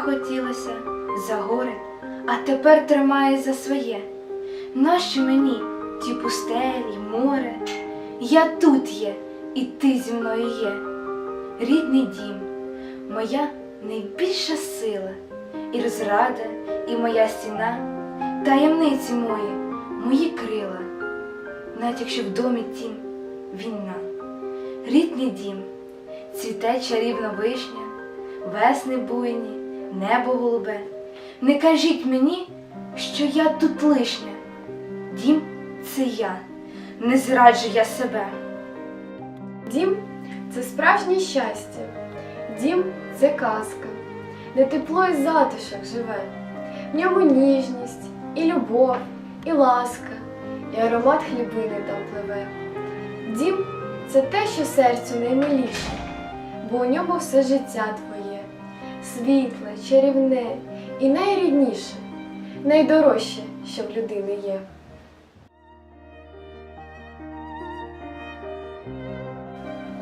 трималася за горе, а тепер тримає за своє. Нащо мені ті пустелі, море? Я тут є, і ти зі мною є. Рідний дім, моя найбільша сила, і розрада, і моя стіна, таємниці мої, мої крила, навіть якщо в домі тім війна. Рідний дім, цвіте чарівна вишня, весни буйні, небо голубе. Не кажіть мені, що я тут лишня. Дім це я, не зраджу я себе. Дім це справжнє щастя. Дім це казка, де тепло і затишок живе. В ньому ніжність, і любов, і ласка, і аромат хлібини там пливе. Дім це те, що серцю наймиліше, бо у ньому все життя твоє, світле, чарівне і найрідніше, найдорожче, що в людини є.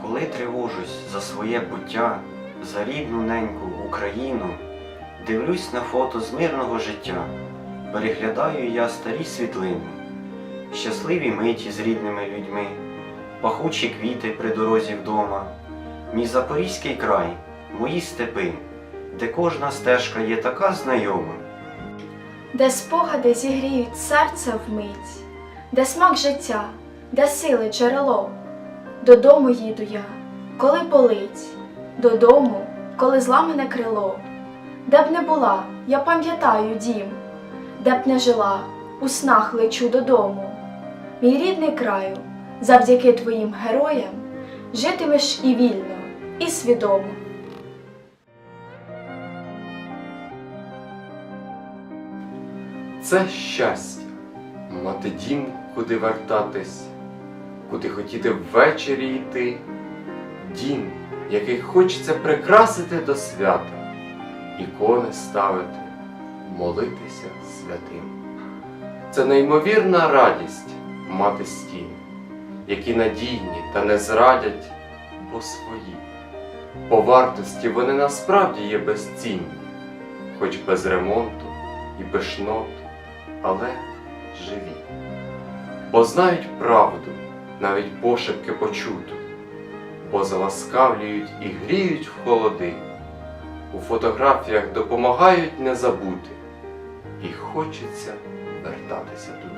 Коли тривожусь за своє буття, за рідну неньку Україну, дивлюсь на фото з мирного життя, переглядаю я старі світлини, щасливі миті з рідними людьми, пахучі квіти при дорозі вдома, мій запорізький край, мої степи, де кожна стежка є така знайома. де спогади зігріють серце вмить, де смак життя, де сили джерело. Додому їду я, коли болить, додому, коли зламане крило. Де б не була, я пам'ятаю дім, де б не жила, у снах лечу додому. Мій рідний краю, завдяки твоїм героям, житимеш і вільно, і свідомо. Це щастя, мати дім, куди вертатись, куди хотіти ввечері йти, дім, який хочеться прикрасити до свята, ікони ставити, молитися святим. Це неймовірна радість мати стіни, які надійні та не зрадять, бо свої. По вартості вони насправді є безцінні, хоч без ремонту і пишнот, але живі. Бо знають правду, навіть пошепки почуту, бо заласкавлюють і гріють в холоди, у фотографіях допомагають не забути, і хочеться вертатися туди.